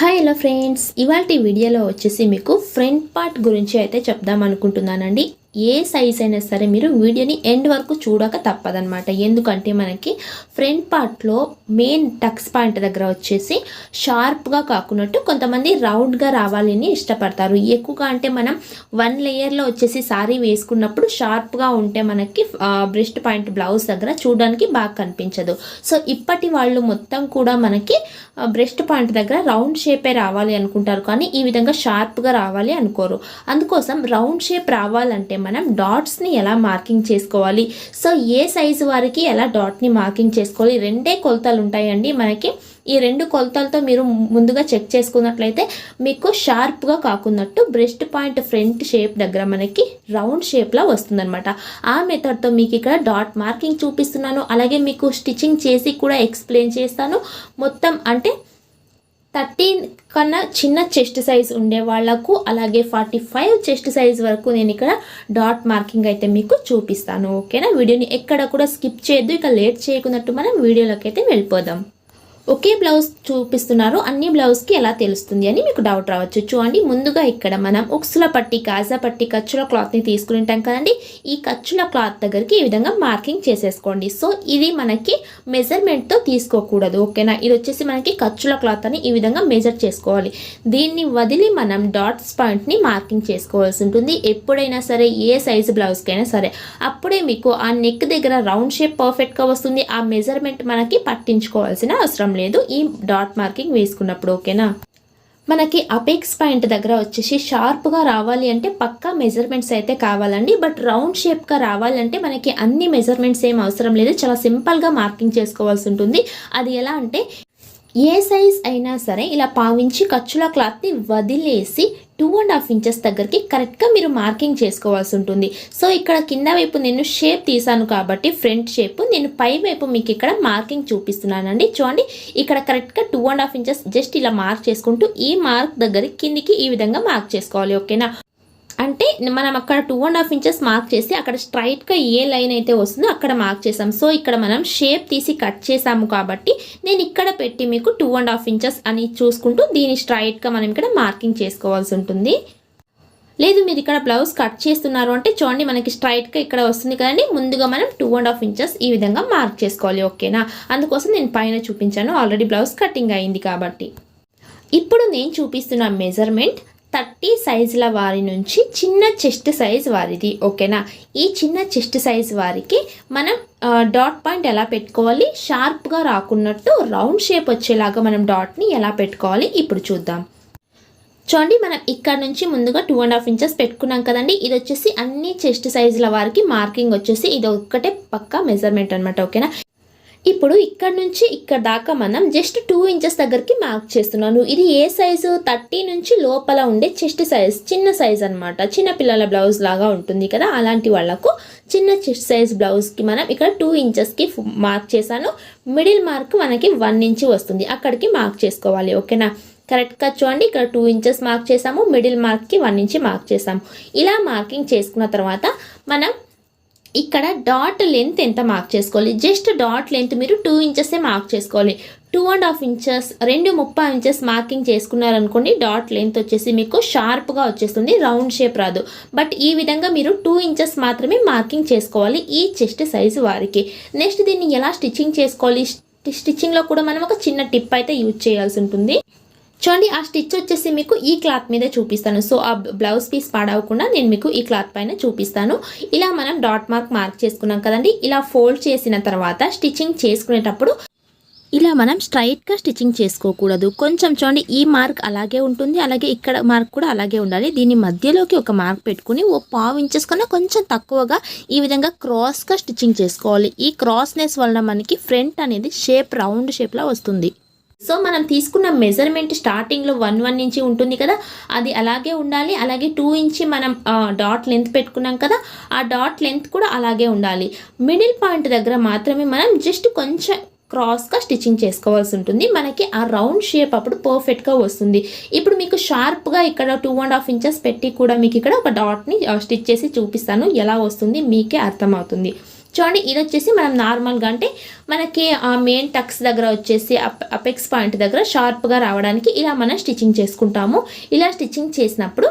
Hi hello friends. ఇవాళ వీడియోలో వచ్చేసి మీకు ఫ్రంట్ పార్ట్ గురించి అయితే చెప్దాం అనుకుంటున్నానండి. ఏ సైజ్ అయినా సరే మీరు వీడియోని ఎండ్ వరకు చూడక తప్పదనమాట ఎందుకంటే మనకి ఫ్రంట్ పార్ట్లో మెయిన్ టక్స్ పాయింట్ దగ్గర వచ్చేసి షార్ప్గా కాకున్నట్టు కొంతమంది రౌండ్గా రావాలని ఇష్టపడతారు. ఎక్కువగా అంటే మనం వన్ లేయర్లో వచ్చేసి సారీ వేసుకున్నప్పుడు షార్ప్గా ఉంటే మనకి బ్రెస్ట్ పాయింట్ బ్లౌజ్ దగ్గర చూడడానికి బాగా కనిపించదు. సో ఇప్పటి వాళ్ళు మొత్తం కూడా మనకి బ్రెస్ట్ పాయింట్ దగ్గర రౌండ్ షేపే రావాలి అనుకుంటారు. కానీ ఈ విధంగా షార్ప్గా రావాలి అనుకోరు. అందుకోసం రౌండ్ షేప్ రావాలంటే మనం డాట్స్ని ఎలా మార్కింగ్ చేసుకోవాలి? సో ఏ సైజు వారికి ఎలా డాట్ని మార్కింగ్ చేసుకోవాలి? రెండే కొలతలు ఉంటాయండి. మనకి ఈ రెండు కొలతలతో మీరు ముందుగా చెక్ చేసుకున్నట్లయితే మీకు షార్ప్గా కాకున్నట్టు బ్రెస్ట్ పాయింట్ ఫ్రంట్ షేప్ దగ్గర మనకి రౌండ్ షేప్లా వస్తుందన్నమాట. ఆ మెథడ్తో మీకు ఇక్కడ డాట్ మార్కింగ్ చూపిస్తున్నాను. అలాగే మీకు స్టిచ్చింగ్ చేసి కూడా ఎక్స్ప్లెయిన్ చేస్తాను. మొత్తం అంటే థర్టీన్ కన్నా చిన్న చెస్ట్ సైజ్ ఉండే వాళ్ళకు అలాగే ఫార్టీ ఫైవ్ చెస్ట్ సైజ్ వరకు నేను ఇక్కడ డాట్ మార్కింగ్ అయితే మీకు చూపిస్తాను ఓకేనా? వీడియోని ఎక్కడ కూడా స్కిప్ చేయొద్దు ఇక లేట్ చేయకున్నట్టు మనం వీడియోలోకి అయితే వెళ్ళిపోదాం. ఒకే బ్లౌజ్ చూపిస్తున్నారు. అన్ని బ్లౌజ్కి ఎలా తెలుస్తుంది అని మీకు డౌట్ రావచ్చు. చూడండి ముందుగా ఇక్కడ మనం ఉక్సుల పట్టి కాజా పట్టి ఖర్చుల క్లాత్ని తీసుకుంటాం కదండి. ఈ ఖర్చుల క్లాత్ దగ్గరికి ఈ విధంగా మార్కింగ్ చేసేసుకోండి. సో ఇది మనకి మెజర్మెంట్తో తీసుకోకూడదు. ఓకేనా? ఇది వచ్చేసి మనకి ఖర్చుల క్లాత్ అని ఈ విధంగా మెజర్ చేసుకోవాలి. దీన్ని వదిలి మనం డాట్స్ పాయింట్ని మార్కింగ్ చేసుకోవాల్సి ఉంటుంది. ఎప్పుడైనా సరే ఏ సైజు బ్లౌజ్కైనా సరే. అప్పుడే మీకు ఆ నెక్ దగ్గర రౌండ్ షేప్ పర్ఫెక్ట్గా వస్తుంది. ఆ మెజర్మెంట్ మనకి పట్టించుకోవాల్సిన అవసరం లేదు. ఈ డాట్ మార్కింగ్ వేసుకున్నప్పుడు ఓకేనా? మనకి అపెక్స్ పాయింట్ దగ్గర వచ్చేసి షార్ప్గా రావాలి అంటే పక్కా మెజర్మెంట్స్ అయితే కావాలండి. బట్ రౌండ్ షేప్గా రావాలంటే మనకి అన్ని మెజర్మెంట్స్ ఏం అవసరం లేదు. చాలా సింపుల్గా మార్కింగ్ చేసుకోవాల్సి ఉంటుంది. అది ఎలా అంటే ఏ సైజ్ అయినా సరే ఇలా పావించి ఖర్చుల క్లాత్ని వదిలేసి టూ అండ్ హాఫ్ ఇంచెస్ దగ్గరికి కరెక్ట్గా మీరు మార్కింగ్ చేసుకోవాల్సి ఉంటుంది. సో ఇక్కడ కింద వైపు నేను షేప్ తీసాను కాబట్టి ఫ్రంట్ షేప్ నేను పై వైపు మీకు ఇక్కడ మార్కింగ్ చూపిస్తున్నానండి. చూడండి ఇక్కడ కరెక్ట్గా two and half inches just ఇలా మార్క్ చేసుకుంటూ ఈ మార్క్ దగ్గర కిందికి ఈ విధంగా మార్క్ చేసుకోవాలి. ఓకేనా? అంటే మనం అక్కడ two and half inches mark చేసి అక్కడ స్ట్రైట్గా ఏ లైన్ అయితే వస్తుందో అక్కడ మార్క్ చేసాం. సో ఇక్కడ మనం షేప్ తీసి కట్ చేసాము కాబట్టి నేను ఇక్కడ పెట్టి మీకు టూ అండ్ హాఫ్ ఇంచెస్ అని చూసుకుంటూ దీన్ని స్ట్రైట్గా మనం ఇక్కడ మార్కింగ్ చేసుకోవాల్సి ఉంటుంది. లేదు మీరు ఇక్కడ బ్లౌజ్ కట్ చేస్తున్నారు అంటే చూడండి మనకి స్ట్రైట్గా ఇక్కడ వస్తుంది కదండి. ముందుగా మనం టూ అండ్ హాఫ్ ఇంచెస్ ఈ విధంగా మార్క్ చేసుకోవాలి ఓకేనా అందుకోసం నేను పైన చూపించాను. ఆల్రెడీ బ్లౌజ్ కటింగ్ అయింది కాబట్టి. ఇప్పుడు నేను చూపిస్తున్న మెజర్మెంట్ థర్టీ సైజుల వారి నుంచి చిన్న చెస్ట్ సైజ్ వారిది ఓకేనా? ఈ చిన్న చెస్ట్ సైజ్ వారికి మనం డాట్ పాయింట్ ఎలా పెట్టుకోవాలి? షార్ప్గా రాకున్నట్టు రౌండ్ షేప్ వచ్చేలాగా మనం డాట్ని ఎలా పెట్టుకోవాలి? ఇప్పుడు చూద్దాం. చూడండి మనం ఇక్కడ నుంచి ముందుగా టూ అండ్ హాఫ్ ఇంచెస్ పెట్టుకున్నాం కదండి. ఇది వచ్చేసి అన్ని చెస్ట్ సైజుల వారికి మార్కింగ్ వచ్చేసి ఇది ఒక్కటే పక్క మెజర్మెంట్ అనమాట ఓకేనా? ఇప్పుడు ఇక్కడ నుంచి ఇక్కడ దాకా మనం జస్ట్ టూ ఇంచెస్ దగ్గరికి మార్క్ చేస్తున్నాను. ఇది ఏ సైజు థర్టీ నుంచి లోపల ఉండే చెస్ట్ సైజ్ చిన్న సైజ్ అనమాట చిన్నపిల్లల బ్లౌజ్ లాగా ఉంటుంది కదా అలాంటి వాళ్ళకు చిన్న చెస్ట్ సైజ్ బ్లౌజ్కి మనం ఇక్కడ టూ ఇంచెస్కి మార్క్ చేశాను. మిడిల్ మార్క్ మనకి వన్ ఇంచ్ వస్తుంది. అక్కడికి మార్క్ చేసుకోవాలి ఓకేనా? కరెక్ట్గా చూడండి ఇక్కడ టూ ఇంచెస్ మార్క్ చేసాము మిడిల్ మార్క్కి వన్ ఇంచ్ మార్క్ చేసాము ఇలా మార్కింగ్ చేసుకున్న తర్వాత మనం ఇక్కడ డాట్ లెంత్ ఎంత మార్క్ చేసుకోవాలి? జస్ట్ డాట్ లెంత్ మీరు టూ ఇంచెసే మార్క్ చేసుకోవాలి. టూ అండ్ హాఫ్ ఇంచెస్ రెండు ముప్పై ఇంచెస్ మార్కింగ్ చేసుకున్నారనుకోండి డాట్ లెంత్ వచ్చేసి మీకు షార్ప్గా వచ్చేస్తుంది రౌండ్ షేప్ రాదు. బట్ ఈ విధంగా మీరు టూ ఇంచెస్ మాత్రమే మార్కింగ్ చేసుకోవాలి ఈ చెస్ట్ సైజు వారికి. నెక్స్ట్ దీన్ని ఎలా స్టిచ్చింగ్ చేసుకోవాలి? స్టిచ్చింగ్లో కూడా మనం ఒక చిన్న టిప్ అయితే యూజ్ చేయాల్సి ఉంటుంది. చూడండి ఆ స్టిచ్ వచ్చేసి మీకు ఈ క్లాత్ మీద చూపిస్తాను. సో ఆ బ్లౌజ్ పీస్ పాడవకుండా నేను మీకు ఈ క్లాత్ పైన చూపిస్తాను. ఇలా మనం డాట్ మార్క్ మార్క్ చేసుకున్నాం కదండి. ఇలా ఫోల్డ్ చేసిన తర్వాత స్టిచ్చింగ్ చేసుకునేటప్పుడు ఇలా మనం స్ట్రైట్గా స్టిచ్చింగ్ చేసుకోకూడదు. కొంచెం చూడండి ఈ మార్క్ అలాగే ఉంటుంది అలాగే ఇక్కడ మార్క్ కూడా అలాగే ఉండాలి. దీని మధ్యలోకి ఒక మార్క్ పెట్టుకుని ఓ పావు ఇంచెస్ కన్నా కొంచెం తక్కువగా ఈ విధంగా క్రాస్గా స్టిచ్చింగ్ చేసుకోవాలి. ఈ క్రాస్నెస్ వలన మనకి ఫ్రంట్ అనేది షేప్ రౌండ్ షేప్లా వస్తుంది. సో మనం తీసుకున్న మెజర్మెంట్ స్టార్టింగ్లో వన్ వన్ ఇంచి ఉంటుంది కదా అది అలాగే ఉండాలి. అలాగే టూ ఇంచి మనం డాట్ లెంత్ పెట్టుకున్నాం కదా ఆ డాట్ లెంత్ కూడా అలాగే ఉండాలి. మిడిల్ పాయింట్ దగ్గర మాత్రమే మనం జస్ట్ కొంచెం క్రాస్గా స్టిచ్చింగ్ చేసుకోవాల్సి ఉంటుంది. మనకి ఆ రౌండ్ షేప్ అప్పుడు పర్ఫెక్ట్గా వస్తుంది. ఇప్పుడు మీకు షార్ప్గా ఇక్కడ టూ అండ్ హాఫ్ ఇంచెస్ పెట్టి కూడా మీకు ఇక్కడ ఒక డాట్ని స్టిచ్ చేసి చూపిస్తాను. ఎలా వస్తుంది? మీకే అర్థమవుతుంది. చూడండి ఇది వచ్చేసి మనం నార్మల్గా అంటే మనకి ఆ మెయిన్ టక్స్ దగ్గర వచ్చేసి అప్ అపెక్స్ పాయింట్ దగ్గర షార్ప్గా రావడానికి ఇలా మనం స్టిచ్చింగ్ చేసుకుంటాము. ఇలా స్టిచ్చింగ్ చేసినప్పుడు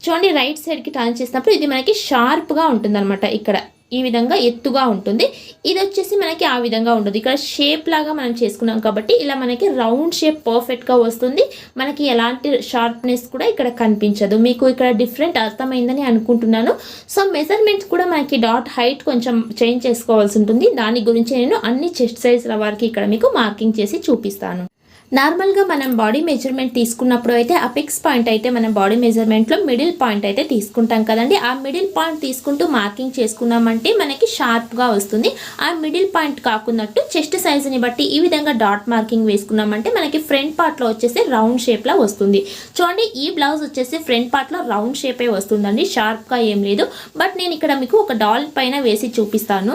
చూడండి రైట్ సైడ్కి టర్న్ చేసినప్పుడు ఇది మనకి షార్ప్గా ఉంటుందన్నమాట ఇక్కడ. ఈ విధంగా ఎత్తుగా ఉంటుంది. ఇది వచ్చేసి మనకి ఆ విధంగా ఉండదు. ఇక్కడ షేప్ లాగా మనం చేసుకున్నాం కాబట్టి ఇలా మనకి రౌండ్ షేప్ పర్ఫెక్ట్గా వస్తుంది. మనకి ఎలాంటి షార్ప్నెస్ కూడా ఇక్కడ కనిపించదు. మీకు ఇక్కడ డిఫరెంట్ అర్థమైందని అనుకుంటున్నాను. సో మెజర్మెంట్స్ కూడా మనకి డాట్ హైట్ కొంచెం చేంజ్ చేసుకోవాల్సి ఉంటుంది. దాని గురించి నేను అన్ని చెస్ట్ సైజ్ల వారికి ఇక్కడ మీకు మార్కింగ్ చేసి చూపిస్తాను. నార్మల్గా మనం బాడీ మెజర్మెంట్ తీసుకున్నప్పుడు అయితే అపెక్స్ పాయింట్ అయితే మనం బాడీ మెజర్మెంట్లో మిడిల్ పాయింట్ అయితే తీసుకుంటాం కదండి. ఆ మిడిల్ పాయింట్ తీసుకుంటూ మార్కింగ్ చేసుకున్నామంటే మనకి షార్ప్గా వస్తుంది. ఆ మిడిల్ పాయింట్ కాకున్నట్టు చెస్ట్ సైజుని బట్టి ఈ విధంగా డాట్ మార్కింగ్ వేసుకున్నామంటే మనకి ఫ్రంట్ పార్ట్లో వచ్చేసి రౌండ్ షేప్లో వస్తుంది. చూడండి ఈ బ్లౌజ్ వచ్చేసి ఫ్రంట్ పార్ట్లో రౌండ్ షేపే వస్తుందండి. షార్ప్గా ఏం లేదు. బట్ నేను ఇక్కడ మీకు ఒక డాల్ పైన వేసి చూపిస్తాను.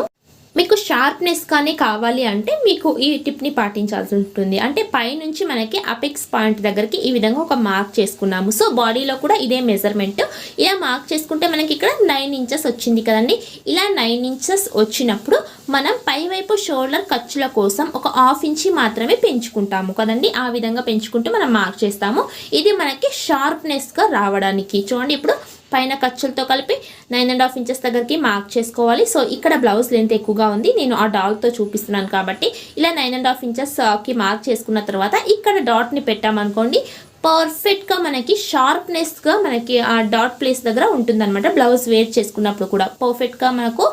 మీకు షార్ప్నెస్ కానీ కావాలి అంటే మీకు ఈ టిప్ని పాటించాల్సి ఉంటుంది. అంటే పైనుంచి మనకి అపెక్స్ పాయింట్ దగ్గరికి ఈ విధంగా ఒక మార్క్ చేసుకున్నాము. సో బాడీలో కూడా ఇదే మెజర్మెంట్ ఇలా మార్క్ చేసుకుంటే మనకి ఇక్కడ నైన్ ఇంచెస్ వచ్చింది కదండి. ఇలా నైన్ ఇంచెస్ వచ్చినప్పుడు మనం పైవైపు షోల్డర్ ఖర్చుల కోసం ఒక హాఫ్ ఇంచి మాత్రమే పెంచుకుంటాము కదండి. ఆ విధంగా పెంచుకుంటూ మనం మార్క్ చేస్తాము. ఇది మనకి షార్ప్నెస్గా రావడానికి. చూడండి ఇప్పుడు పైన ఖర్చులతో కలిపి నైన్ అండ్ హాఫ్ ఇంచెస్ దగ్గరికి మార్క్ చేసుకోవాలి. సో ఇక్కడ బ్లౌజ్ లెంత్ ఎక్కువగా ఉంది. నేను ఆ డాల్తో చూపిస్తున్నాను కాబట్టి ఇలా నైన్ అండ్ హాఫ్ ఇంచెస్కి మార్క్ చేసుకున్న తర్వాత ఇక్కడ డాట్ని పెట్టామనుకోండి పర్ఫెక్ట్గా మనకి షార్ప్నెస్గా మనకి ఆ డాట్ ప్లేస్ దగ్గర ఉంటుందన్నమాట. బ్లౌజ్ వేర్ చేసుకున్నప్పుడు కూడా పర్ఫెక్ట్గా మనకు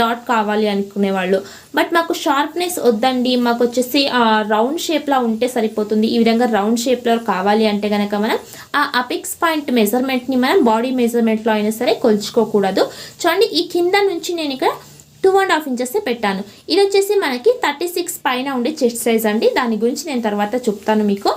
డాట్ కావాలి అనుకునే వాళ్ళు. బట్ మాకు షార్ప్నెస్ వద్దండి. మాకు వచ్చేసి రౌండ్ షేప్లో ఉంటే సరిపోతుంది. ఈ విధంగా రౌండ్ షేప్లో కావాలి అంటే కనుక మనం ఆ అపిక్స్ పాయింట్ మెజర్మెంట్ని మనం బాడీ మెజర్మెంట్లో అయినా సరే కొలుచుకోకూడదు. చూడండి ఈ కింద నుంచి నేను ఇక్కడ టూ అండ్ హాఫ్ ఇంచెస్ పెట్టాను. ఇది వచ్చేసి మనకి థర్టీ సిక్స్ పైన ఉండే చెస్ట్ సైజ్ అండి. దాని గురించి నేను తర్వాత చెప్తాను మీకు.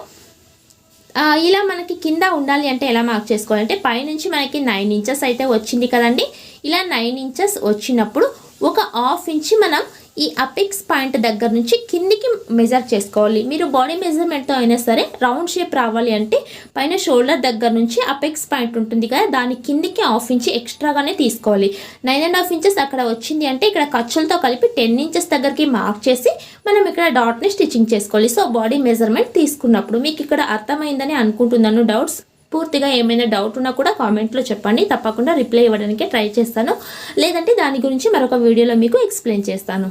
ఇలా మనకి కింద ఉండాలి అంటే ఎలా మార్క్ చేసుకోవాలంటే పైనుంచి మనకి నైన్ ఇంచెస్ అయితే వచ్చింది కదండి. ఇలా నైన్ ఇంచెస్ వచ్చినప్పుడు ఒక హాఫ్ ఇంచి మనం ఈ అపెక్స్ పాయింట్ దగ్గర నుంచి కిందికి మెజర్ చేసుకోవాలి. మీరు బాడీ మెజర్మెంట్తో అయినా సరే రౌండ్ షేప్ రావాలి అంటే పైన షోల్డర్ దగ్గర నుంచి అపెక్స్ పాయింట్ ఉంటుంది కదా దాని కిందికి హాఫ్ ఇంచి ఎక్స్ట్రాగానే తీసుకోవాలి. నైన్ అండ్ హాఫ్ ఇంచెస్ అక్కడ వచ్చింది అంటే ఇక్కడ ఖర్చులతో కలిపి టెన్ ఇంచెస్ దగ్గరికి మార్క్ చేసి మనం ఇక్కడ డాట్ని స్టిచ్చింగ్ చేసుకోవాలి. సో బాడీ మెజర్మెంట్ తీసుకున్నప్పుడు మీకు ఇక్కడ అర్థమైందని అనుకుంటున్నాను. డౌట్స్ పూర్తిగా ఏమైనా డౌట్ ఉన్నా కూడా కామెంట్లో చెప్పండి. తప్పకుండా రిప్లై ఇవ్వడానికి ట్రై చేస్తాను. లేదంటే దాని గురించి మరొక వీడియోలో మీకు ఎక్స్ప్లెయిన్ చేస్తాను.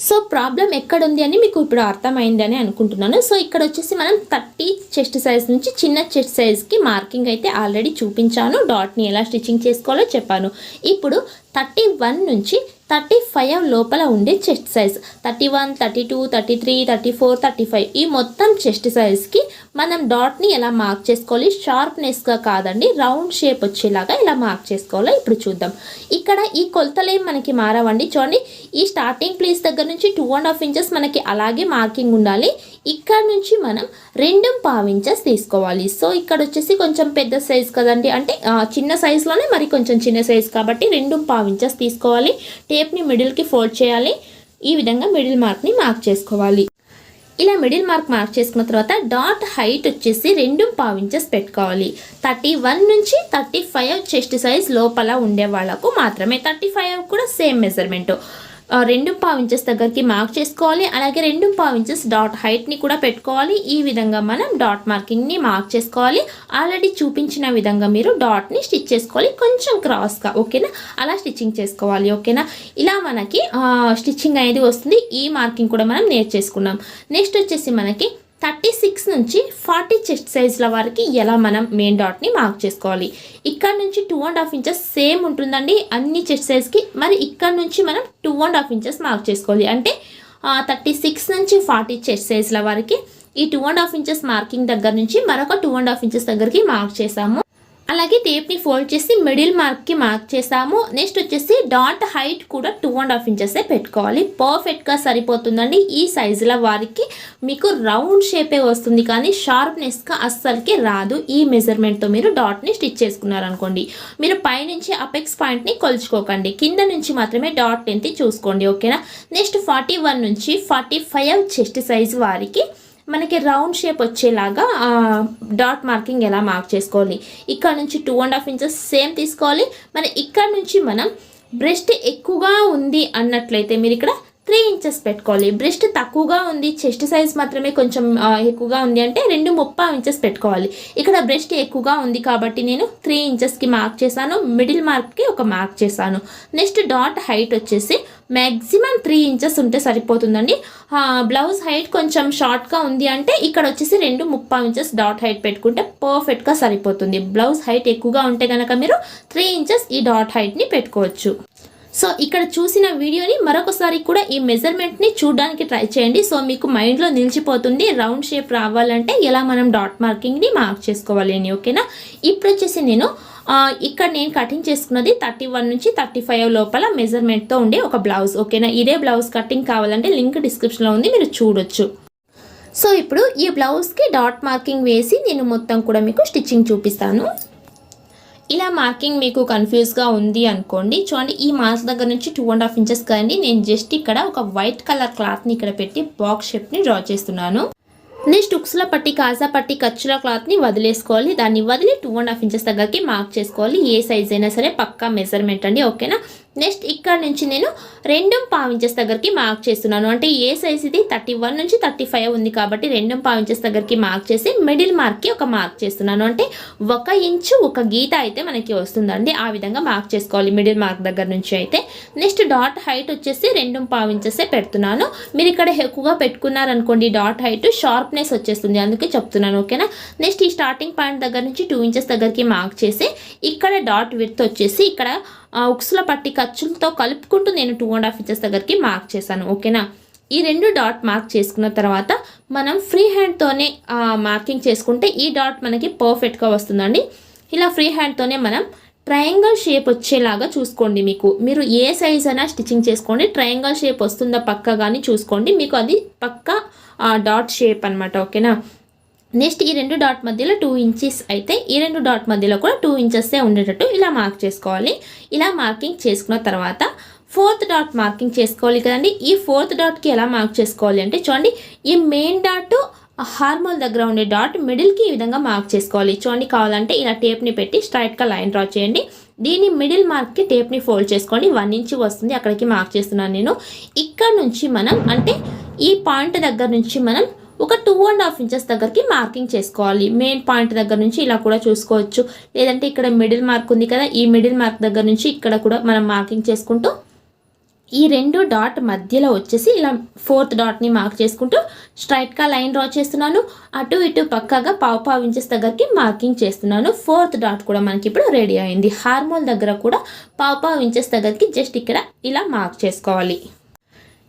సో ప్రాబ్లం ఎక్కడుంది అని మీకు ఇప్పుడు అర్థమైంది అని అనుకుంటున్నాను. సో ఇక్కడ వచ్చేసి మనం థర్టీ చెస్ట్ సైజ్ నుంచి చిన్న చెస్ట్ సైజ్కి మార్కింగ్ అయితే ఆల్రెడీ చూపించాను. డాట్ని ఎలా స్టిచ్చింగ్ చేసుకోవాలో చెప్పాను. ఇప్పుడు థర్టీ వన్ నుంచి థర్టీ ఫైవ్ లోపల ఉండే chest size. Thirty one thirty two thirty three thirty four thirty five. ఈ మొత్తం చెస్ట్ సైజ్కి మనం డాట్ని ఎలా మార్క్ చేసుకోవాలి? షార్ప్నెస్గా కాదండి రౌండ్ షేప్ వచ్చేలాగా ఇలా మార్క్ చేసుకోవాలో ఇప్పుడు చూద్దాం. ఇక్కడ ఈ కొలతలేం మనకి మారవండి. చూడండి ఈ స్టార్టింగ్ ప్లేస్ దగ్గర నుంచి టూ అండ్ హాఫ్ ఇంచెస్ మనకి అలాగే మార్కింగ్ ఉండాలి. ఇక్కడ నుంచి మనం రెండు పావు తీసుకోవాలి. సో ఇక్కడ వచ్చేసి కొంచెం పెద్ద సైజ్ కదండి. అంటే చిన్న సైజులోనే మరి కొంచెం చిన్న సైజ్ కాబట్టి రెండు పావించస్ తీసుకోవాలి. టేప్ని మిడిల్కి ఫోల్డ్ చేయాలి. ఈ విధంగా మిడిల్ మార్క్ని మార్క్ చేసుకోవాలి. ఇలా మిడిల్ మార్క్ మార్క్ చేసుకున్న తర్వాత డాట్ హైట్ వచ్చేసి రెండు పావు ఇంచెస్ పెట్టుకోవాలి. థర్టీ వన్ నుంచి థర్టీ ఫైవ్ చెస్ట్ సైజ్ లోపల ఉండే వాళ్ళకు మాత్రమే. థర్టీ ఫైవ్ కూడా సేమ్ మెజర్మెంట్ రెండు పావు ఇంచెస్ దగ్గరికి మార్క్ చేసుకోవాలి. అలాగే రెండు పావు ఇంచెస్ డాట్ హైట్ని కూడా పెట్టుకోవాలి. ఈ విధంగా మనం డాట్ మార్కింగ్ని మార్క్ చేసుకోవాలి. ఆల్రెడీ చూపించిన విధంగా మీరు డాట్ని స్టిచ్ చేసుకోవాలి. కొంచెం క్రాస్గా ఓకేనా అలా స్టిచ్చింగ్ చేసుకోవాలి ఓకేనా ఇలా మనకి స్టిచ్చింగ్ అనేది వస్తుంది. ఈ మార్కింగ్ కూడా మనం నేర్చేసుకున్నాం. నెక్స్ట్ వచ్చేసి మనకి థర్టీ సిక్స్ నుంచి ఫార్టీ చెస్ట్ సైజ్ల వరకు ఎలా మనం మెయిన్ డాట్ని మార్క్ చేసుకోవాలి. ఇక్కడ నుంచి two and half inches same ఉంటుందండి. అన్ని చెస్ట్ సైజ్కి మరి ఇక్కడ నుంచి మనం two and half inches mark చేసుకోవాలి. అంటే థర్టీ సిక్స్ నుంచి ఫార్టీ చెస్ట్ సైజ్ల వరకు ఈ two and half inches marking దగ్గర నుంచి మరొక టూ అండ్ హాఫ్ ఇంచెస్ దగ్గరికి మార్క్ చేసాము. అలాగే టేప్ని ఫోల్డ్ చేసి మిడిల్ మార్క్కి మార్క్ చేసాము నెక్స్ట్ వచ్చేసి డాట్ హైట్ కూడా టూ అండ్ హాఫ్ ఇంచెసే పెట్టుకోవాలి. పర్ఫెక్ట్గా సరిపోతుందండి ఈ సైజుల వారికి. మీకు రౌండ్ షేపే వస్తుంది కానీ షార్ప్నెస్గా అస్సలకి రాదు. ఈ మెజర్మెంట్తో మీరు డాట్ని స్టిచ్ చేసుకున్నారనుకోండి. మీరు పైనుంచి అపెక్స్ పాయింట్ని కొలుచుకోకండి. కింద నుంచి మాత్రమే డాట్ లెంత్ చూసుకోండి. ఓకేనా? నెక్స్ట్ ఫార్టీ వన్ నుంచి ఫార్టీ ఫైవ్ చెస్ట్ సైజ్ వారికి మనకి రౌండ్ షేప్ వచ్చేలాగా డాట్ మార్కింగ్ ఎలా మార్క్ చేసుకోవాలి? ఇక్కడ నుంచి two and half inches same తీసుకోవాలి. మరి ఇక్కడ నుంచి మనం బ్రెస్ట్ ఎక్కువగా ఉంది అన్నట్లయితే మీరు ఇక్కడ త్రీ ఇంచెస్ పెట్టుకోవాలి. బ్రెస్ట్ తక్కువగా ఉంది చెస్ట్ సైజ్ మాత్రమే కొంచెం ఎక్కువగా ఉంది అంటే రెండు ముప్పై ఇంచెస్ పెట్టుకోవాలి. ఇక్కడ బ్రెస్ట్ ఎక్కువగా ఉంది కాబట్టి నేను త్రీ ఇంచెస్కి మార్క్ చేశాను మిడిల్ మార్క్కి ఒక మార్క్ చేశాను. నెక్స్ట్ డాట్ హైట్ వచ్చేసి మ్యాక్సిమం త్రీ ఇంచెస్ ఉంటే సరిపోతుందండి. బ్లౌజ్ హైట్ కొంచెం షార్ట్గా ఉంది అంటే ఇక్కడ వచ్చేసి రెండు ముప్పై ఇంచెస్ డాట్ హైట్ పెట్టుకుంటే పర్ఫెక్ట్గా సరిపోతుంది. బ్లౌజ్ హైట్ ఎక్కువగా ఉంటే కనుక మీరు త్రీ ఇంచెస్ ఈ డాట్ హైట్ని పెట్టుకోవచ్చు. సో ఇక్కడ చూసిన వీడియోని మరొకసారి కూడా ఈ మెజర్మెంట్ని చూడడానికి ట్రై చేయండి. సో మీకు మైండ్లో నిలిచిపోతుంది రౌండ్ షేప్ రావాలంటే ఎలా మనం డాట్ మార్కింగ్ని మార్క్ చేసుకోవాలి అని ఓకేనా? ఇప్పుడు వచ్చేసి నేను ఇక్కడ నేను కటింగ్ చేసుకున్నది థర్టీ వన్ నుంచి థర్టీ ఫైవ్ లోపల మెజర్మెంట్తో ఉండే ఒక బ్లౌజ్ ఓకేనా? ఇదే బ్లౌజ్ కటింగ్ కావాలంటే లింక్ డిస్క్రిప్షన్లో ఉంది మీరు చూడొచ్చు. సో ఇప్పుడు ఈ బ్లౌజ్కి డాట్ మార్కింగ్ వేసి నేను మొత్తం కూడా మీకు స్టిచ్చింగ్ చూపిస్తాను. ఇలా మార్కింగ్ మీకు కన్ఫ్యూజ్గా ఉంది అనుకోండి. చూడండి ఈ మార్క్స్ దగ్గర నుంచి టూ అండ్ హాఫ్ ఇంచెస్ కదండి. నేను జస్ట్ ఇక్కడ ఒక వైట్ కలర్ క్లాత్ని ఇక్కడ పెట్టి బాక్స్ షేప్ని డ్రా చేస్తున్నాను. నెక్స్ట్ ఉక్స్ల పట్టి కాజా పట్టి ఖర్చుల క్లాత్ని వదిలేసుకోవాలి. దాన్ని వదిలి టూ అండ్ హాఫ్ ఇంచెస్ దగ్గరికి మార్క్ చేసుకోవాలి. ఏ సైజ్ అయినా సరే పక్కా మెజర్మెంట్ అండి ఓకేనా నెక్స్ట్ ఇక్కడ నుంచి నేను రెండు పావు ఇంచెస్ దగ్గరికి మార్క్ చేస్తున్నాను. అంటే ఏ సైజ్ ఇది? థర్టీ వన్ నుంచి థర్టీ ఫైవ్ ఉంది కాబట్టి రెండు పావు ఇంచెస్ దగ్గరికి మార్క్ చేసి మిడిల్ మార్క్కి ఒక మార్క్ చేస్తున్నాను. అంటే ఒక ఇంచు ఒక గీత అయితే మనకి వస్తుందండి. ఆ విధంగా మార్క్ చేసుకోవాలి మిడిల్ మార్క్ దగ్గర నుంచి అయితే. నెక్స్ట్ డాట్ హైట్ వచ్చేసి రెండు పావు పెడుతున్నాను. మీరు ఇక్కడ ఎక్కువగా పెట్టుకున్నారనుకోండి డాట్ హైట్ షార్ప్నెస్ వచ్చేస్తుంది. అందుకే చెప్తున్నాను ఓకేనా నెక్స్ట్ ఈ స్టార్టింగ్ పాయింట్ దగ్గర నుంచి టూ ఇంచెస్ దగ్గరికి మార్క్ చేసి ఇక్కడ డాట్ విత్ వచ్చేసి ఇక్కడ ఉక్సుల పట్టి ఖర్చులతో కలుపుకుంటూ నేను టూ అండ్ హాఫ్ ఇంచెస్ దగ్గరికి మార్క్ చేశాను ఓకేనా? ఈ రెండు డాట్ మార్క్ చేసుకున్న తర్వాత మనం ఫ్రీ హ్యాండ్తోనే మార్కింగ్ చేసుకుంటే ఈ డాట్ మనకి పర్ఫెక్ట్గా వస్తుందండి. ఇలా ఫ్రీ హ్యాండ్తోనే మనం ట్రయాంగల్ షేప్ వచ్చేలాగా చూసుకోండి మీకు. మీరు ఏ సైజ్ అయినా స్టిచ్చింగ్ చేసుకోండి. ట్రయాంగల్ షేప్ వస్తుందా పక్క కానీ చూసుకోండి. మీకు అది పక్క డాట్ షేప్ అన్నమాట ఓకేనా? నెక్స్ట్ ఈ రెండు డాట్ మధ్యలో టూ ఇంచెస్ అయితే ఈ రెండు డాట్ మధ్యలో కూడా టూ ఇంచెస్సే ఉండేటట్టు ఇలా మార్క్ చేసుకోవాలి. ఇలా మార్కింగ్ చేసుకున్న తర్వాత ఫోర్త్ డాట్ మార్కింగ్ చేసుకోవాలి కదండి. ఈ ఫోర్త్ డాట్కి ఎలా మార్క్ చేసుకోవాలి అంటే చూడండి ఈ మెయిన్ డాట్ హార్మోల్ దగ్గర ఉండే డాట్ మిడిల్కి ఈ విధంగా మార్క్ చేసుకోవాలి. చూడండి కావాలంటే ఇలా టేప్ని పెట్టి స్ట్రైట్గా లైన్ డ్రా చేయండి. దీని మిడిల్ మార్క్కి టేప్ని ఫోల్డ్ చేసుకోండి. వన్ ఇంచ్ వస్తుంది అక్కడికి మార్క్ చేస్తున్నాను నేను. ఇక్కడ నుంచి మనం అంటే ఈ పాయింట్ దగ్గర నుంచి మనం ఒక టూ అండ్ హాఫ్ ఇంచెస్ దగ్గరికి మార్కింగ్ చేసుకోవాలి. మెయిన్ పాయింట్ దగ్గర నుంచి ఇలా కూడా చూసుకోవచ్చు. లేదంటే ఇక్కడ మిడిల్ మార్క్ ఉంది కదా ఈ మిడిల్ మార్క్ దగ్గర నుంచి ఇక్కడ కూడా మనం మార్కింగ్ చేసుకుంటూ ఈ రెండు డాట్ మధ్యలో వచ్చేసి ఇలా ఫోర్త్ డాట్ని మార్క్ చేసుకుంటూ స్ట్రైట్గా లైన్ డ్రా చేస్తున్నాను. అటు ఇటు పక్కాగా పావు పావు ఇంచెస్ దగ్గరికి మార్కింగ్ చేస్తున్నాను. ఫోర్త్ డాట్ కూడా మనకి ఇప్పుడు రెడీ అయింది. హార్మోల్ దగ్గర కూడా పావు పావు ఇంచెస్ దగ్గరికి జస్ట్ ఇక్కడ ఇలా మార్క్ చేసుకోవాలి.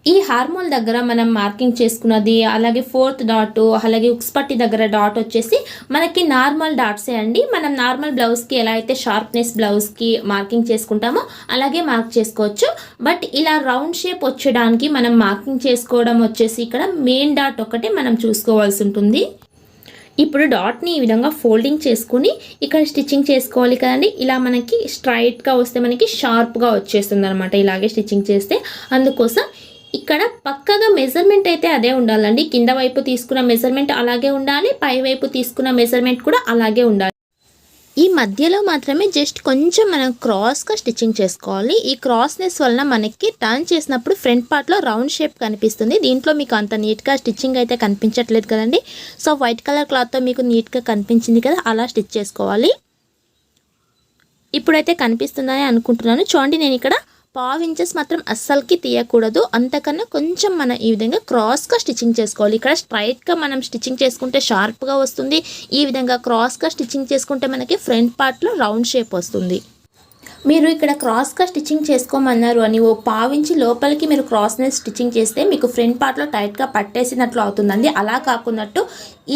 ఈ హార్మోన్ దగ్గర మనం మార్కింగ్ చేసుకున్నది అలాగే ఫోర్త్ డాట్ అలాగే ఉక్స్పట్టి దగ్గర డాట్ వచ్చేసి మనకి నార్మల్ డాట్సే అండి. మనం నార్మల్ బ్లౌజ్కి ఎలా అయితే షార్ప్నెస్ బ్లౌజ్కి మార్కింగ్ చేసుకుంటామో అలాగే మార్క్ చేసుకోవచ్చు. బట్ ఇలా రౌండ్ షేప్ వచ్చడానికి మనం మార్కింగ్ చేసుకోవడం వచ్చేసి ఇక్కడ మెయిన్ డాట్ ఒకటే మనం చూసుకోవాల్సి ఉంటుంది. ఇప్పుడు డాట్ని ఈ విధంగా ఫోల్డింగ్ చేసుకుని ఇక్కడ స్టిచ్చింగ్ చేసుకోవాలి కదండి. ఇలా మనకి స్ట్రైట్గా వస్తే మనకి షార్ప్గా వచ్చేస్తుంది అనమాట ఇలాగే స్టిచ్చింగ్ చేస్తే. అందుకోసం ఇక్కడ పక్కగా మెజర్మెంట్ అయితే అదే ఉండాలండి. కింద వైపు తీసుకున్న మెజర్మెంట్ అలాగే ఉండాలి. పై వైపు తీసుకున్న మెజర్మెంట్ కూడా అలాగే ఉండాలి. ఈ మధ్యలో మాత్రమే జస్ట్ కొంచెం మనం క్రాస్గా స్టిచ్చింగ్ చేసుకోవాలి. ఈ క్రాస్నెస్ వలన మనకి టర్న్ చేసినప్పుడు ఫ్రంట్ పార్ట్లో రౌండ్ షేప్ కనిపిస్తుంది. దీంట్లో మీకు అంత నీట్గా స్టిచ్చింగ్ అయితే కనిపించట్లేదు కదండి. సో వైట్ కలర్ క్లాత్తో మీకు నీట్గా కనిపించింది కదా అలా స్టిచ్ చేసుకోవాలి. ఇప్పుడైతే కనిపిస్తుందని అనుకుంటున్నాను. చూడండి నేను ఇక్కడ పావు ఇంచెస్ మాత్రం అస్సలకి తీయకూడదు. అంతకన్నా కొంచెం మనం ఈ విధంగా క్రాస్గా స్టిచ్చింగ్ చేసుకోవాలి. ఇక్కడ స్ట్రైట్గా మనం స్టిచ్చింగ్ చేసుకుంటే షార్ప్గా వస్తుంది. ఈ విధంగా క్రాస్గా స్టిచ్చింగ్ చేసుకుంటే మనకి ఫ్రంట్ పార్ట్లో రౌండ్ షేప్ వస్తుంది. మీరు ఇక్కడ క్రాస్గా స్టిచ్చింగ్ చేసుకోమన్నారు అని ఓ పావించి లోపలికి మీరు క్రాస్నెస్ స్టిచ్చింగ్ చేస్తే మీకు ఫ్రంట్ పార్ట్లో టైట్గా పట్టేసినట్లు అవుతుందండి. అలా కాకున్నట్టు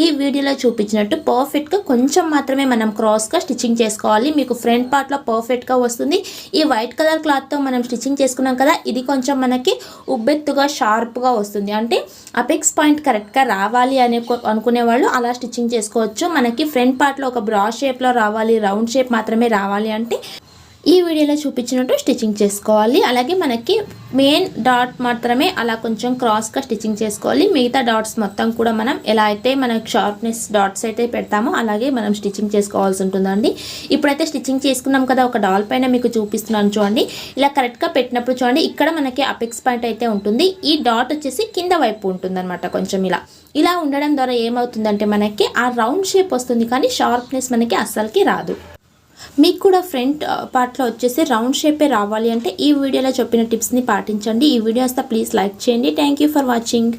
ఈ వీడియోలో చూపించినట్టు పర్ఫెక్ట్గా కొంచెం మాత్రమే మనం క్రాస్గా స్టిచ్చింగ్ చేసుకోవాలి. మీకు ఫ్రంట్ పార్ట్లో పర్ఫెక్ట్గా వస్తుంది. ఈ వైట్ కలర్ క్లాత్తో మనం స్టిచ్చింగ్ చేసుకున్నాం కదా ఇది కొంచెం మనకి ఉబ్బెత్తుగా షార్ప్గా వస్తుంది. అంటే అపెక్స్ పాయింట్ కరెక్ట్గా రావాలి అనే అనుకునే వాళ్ళు అలా స్టిచ్చింగ్ చేసుకోవచ్చు. మనకి ఫ్రంట్ పార్ట్లో ఒక బ్రా షేప్లో రావాలి రౌండ్ షేప్ మాత్రమే రావాలి అంటే ఈ వీడియోలో చూపించినట్టు స్టిచ్చింగ్ చేసుకోవాలి. అలాగే మనకి మెయిన్ డాట్ మాత్రమే అలా కొంచెం క్రాస్గా స్టిచ్చింగ్ చేసుకోవాలి. మిగతా డాట్స్ మొత్తం కూడా మనం ఎలా అయితే మన షార్ప్నెస్ డాట్స్ అయితే పెడతామో అలాగే మనం స్టిచ్చింగ్ చేసుకోవాల్సి ఉంటుందండి. ఇప్పుడైతే స్టిచ్చింగ్ చేసుకున్నాం కదా ఒక డాల్ పైన మీకు చూపిస్తున్నాను చూడండి. ఇలా కరెక్ట్గా పెట్టినప్పుడు చూడండి ఇక్కడ మనకి అపెక్స్ పాయింట్ అయితే ఉంటుంది. ఈ డాట్ వచ్చేసి కింద వైపు ఉంటుందన్నమాట కొంచెం ఇలా. ఇలా ఉండడం ద్వారా ఏమవుతుందంటే మనకి ఆ రౌండ్ షేప్ వస్తుంది కానీ షార్ప్నెస్ మనకి అస్సలకి రాదు. మీకు కూడా ఫ్రంట్ పార్ట్లో వచ్చేసి రౌండ్ షేపే రావాలి అంటే ఈ వీడియోలో చెప్పిన టిప్స్ని పాటించండి. ఈ వీడియో వస్తే ప్లీజ్ లైక్ చేయండి. Thank you for watching.